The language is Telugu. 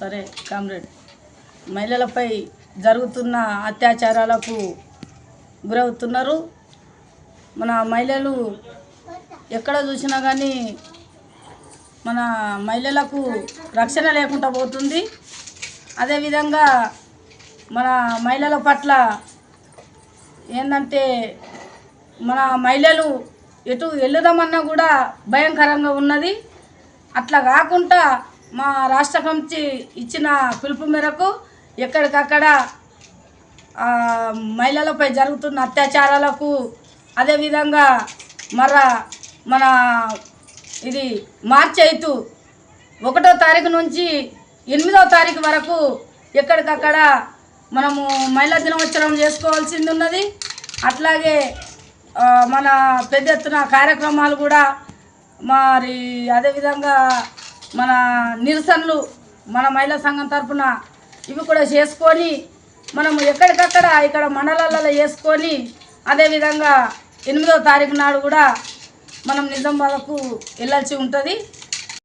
సరే కామ్రేడ్. మహిళలపై జరుగుతున్న అత్యాచారాలకు గురవుతున్నారు. మన మహిళలు ఎక్కడ చూసినా కానీ మన మహిళలకు రక్షణ లేకుండా పోతుంది. అదేవిధంగా మన మహిళల పట్ల ఏంటంటే మన మహిళలు ఎటు వెళ్ళదామన్నా కూడా భయంకరంగా ఉన్నది. అట్లా కాకుండా మా రాష్ట్ర కమిటీ ఇచ్చిన పిలుపు మేరకు ఎక్కడికక్కడ మహిళలపై జరుగుతున్న అత్యాచారాలకు అదేవిధంగా మర మన ఇది మార్చి ఐదు ఒకటో తారీఖు నుంచి ఎనిమిదో తారీఖు వరకు ఎక్కడికక్కడ మనము మహిళా దినోత్సవం చేసుకోవాల్సింది ఉన్నది అట్లాగే మన పెద్ద ఎత్తున కార్యక్రమాలు కూడా మరి అదేవిధంగా మన నిరసనలు మన మహిళా సంఘం తరఫున ఇవి కూడా చేసుకొని మనము ఎక్కడికక్కడ ఇక్కడ మండలాలలో చేసుకొని అదేవిధంగా ఎనిమిదో తారీఖు నాడు కూడా మనం నిజామాబాద్కు వెళ్ళాల్సి ఉంటుంది.